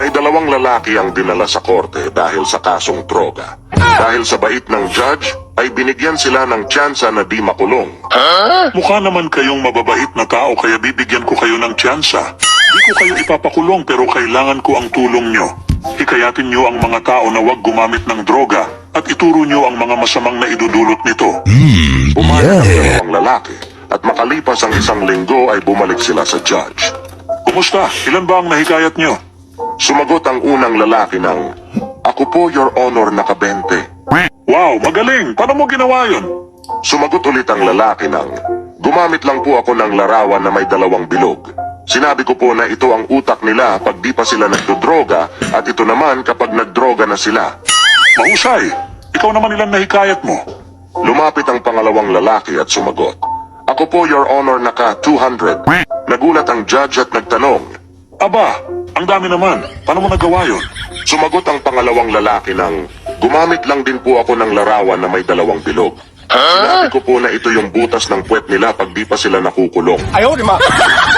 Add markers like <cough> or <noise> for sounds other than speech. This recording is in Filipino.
May dalawang lalaki ang dinala sa korte dahil sa kasong droga. Dahil sa bait ng judge, ay binigyan sila ng tsansa na di makulong. Mukha naman kayong mababait na tao kaya bibigyan ko kayo ng tsansa. Di ko kayo ipapakulong pero kailangan ko ang tulong nyo. Hikayatin nyo ang mga tao na huwag gumamit ng droga at ituro nyo ang mga masamang na idudulot nito. Pumayag ang dalawang lalaki at makalipas ang isang linggo ay bumalik sila sa judge. Kumusta? Ilan ba ang nahikayat nyo? Sumagot ang unang lalaki ng, Ako po, Your Honor, nakabente. Wow, magaling! Paano mo ginawa yun? Sumagot ulit ang lalaki ng, Gumamit lang po ako ng larawan na may dalawang bilog. Sinabi ko po na ito ang utak nila pag di pa sila nagdodroga at ito naman kapag nagdroga na sila. Mahusay! Ikaw naman ilan nahikayat mo? Lumapit ang pangalawang lalaki at sumagot. Ako po, Your Honor, naka 200. Judge at nagtanong. Aba, ang dami naman. Paano mo nagawa yun? Sumagot ang pangalawang lalaki ng, Gumamit lang din po ako ng larawan na may dalawang bilog. Sinabi ko po na ito yung butas ng puwet nila pag di pa sila nakukulong. Ayaw, di ma. <laughs>